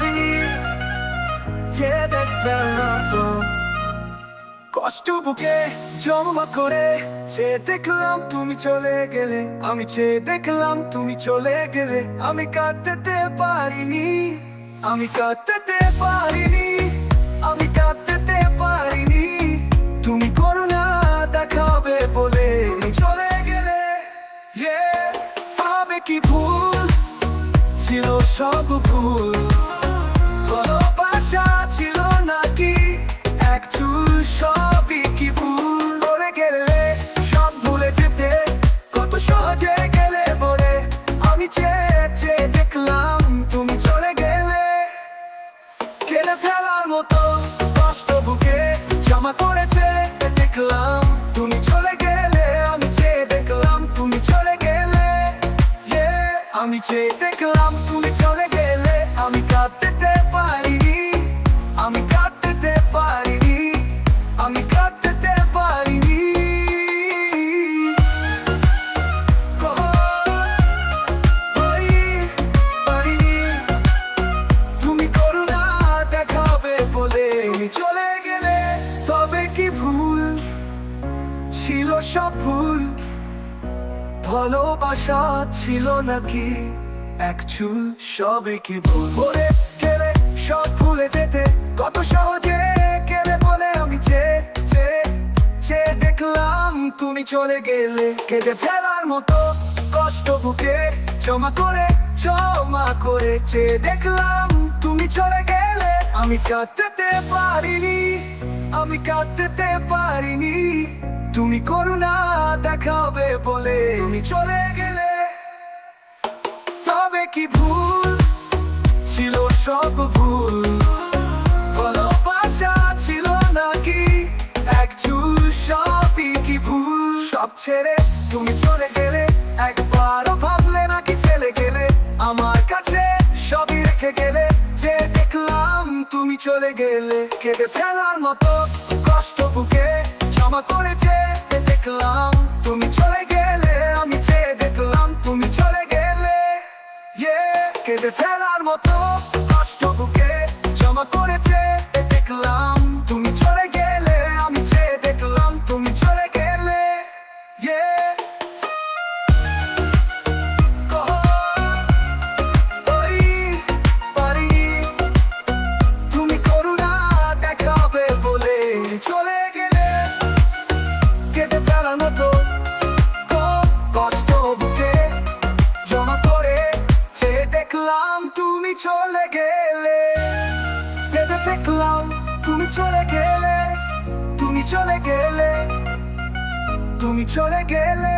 পারিনি দেখতে তো। কষ্ট বুকে জমা করে সে দেখলাম তুমি চলে গেলে। আমি সে দেখলাম তুমি চলে গেলে। আমি কাঁদতে পারিনি, আমি কাঁদতে পারিনি, আমি কাঁদতে পারিনি। তুমি করো না দেখাবে বলে চলে গেলে। আমি কি ভুল? ছিল সব ভুল। আমি চেয়ে দেখলাম তুমি চলে গেলে। আমি কাঁদতে পারিনি, আমি কাঁদতে পারিনি, আমি কাঁদতে পারিনি। পারিনি। তুমি করুণা দেখাবে বলে। চলে গেলে, তবে কি ভুল? ছিল সব ভুল। ভালোবাসা ছিল নাকি? এক চুল সবে কি ভুল? বলে গেলে সব ভুলে যেতে কত সহজে গেলে বলে আমি চেয়ে চেয়ে দেখলাম তুমি চলে গেলে। কেঁদে ফেলার মতো কষ্ট বুকে জমা করে জমা করে চেয়ে দেখলাম তুমি চলে গেলে। আমি কাঁদতে পারিনি, আমি কাঁদতে পারিনি। তুমি দেখাবে বলে তুমি চলে গেলে। তবে কি ভুল ছিল সব ভুল? ভালোবাসা ছিল নাকি? এক সবই কি ভুল? সব ছেড়ে তুমি চলে গেলে, একবারও ভাবলে নাকি ফেলে গেলে। আমার কাছে সবই রেখে গেলে, যে দেখলাম তুমি চলে গেলে। কেটে ফেলার মতো কষ্ট বুকে জমা করেছে দেখলাম ফেলার মতো কষ্ট বুকে জমা করেছে দেখলাম। চলে গেলে। চেয়ে দেখলাম তুমি চলে গেলে তুমি চলে গেলে তুমি চলে গেলে।